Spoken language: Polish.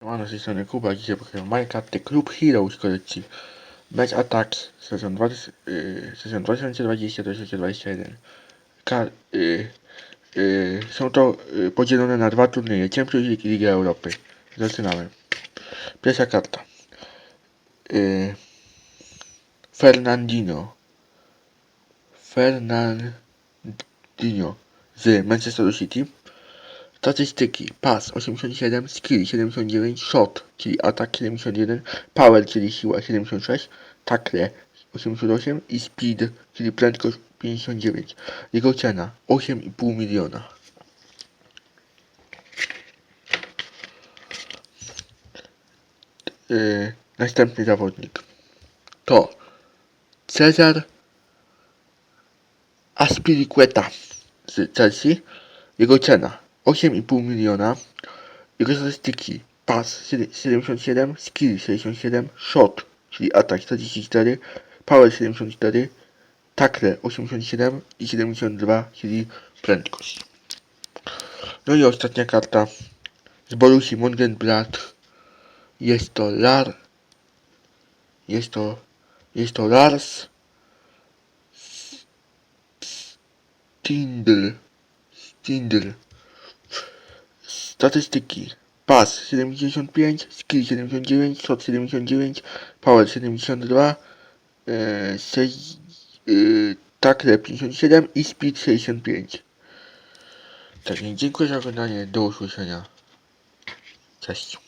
Siemano, z tej strony Kuba, dzisiaj pokażę Minecraft Club Heroes kolekcji Match Attacks sezon, 20, yy, sezon 2020-2021 Ka yy, yy, Są to yy, podzielone na dwa turnieje, Champions League i Liga Europy. Zaczynamy. Pierwsza karta. Yy, Fernandinho. Fernandinho z Manchester City Statystyki. Pas 87, skill 79, shot, czyli atak 71, power, czyli siła 76, tackle 88 i speed, czyli prędkość 59. Jego cena 8,5 miliona. Yy, następny zawodnik to Cezar Aspilicueta z Chelsea. Jego cena 8,5 miliona. Jego statystyki pas 77, skill 67, shot, czyli atak 44, power 74, tackle 87 i 72, czyli prędkość. No i ostatnia karta z Borussii Mönchengladbach. Jest to Lar... Jest to... Jest to Lars... Stindl. Stindl. Statystyki. Pas 75, skill 79, shot 79, power 72, e, 6, e, tackle 57 i speed 65. Tak więc dziękuję za oglądanie. Do usłyszenia. Cześć.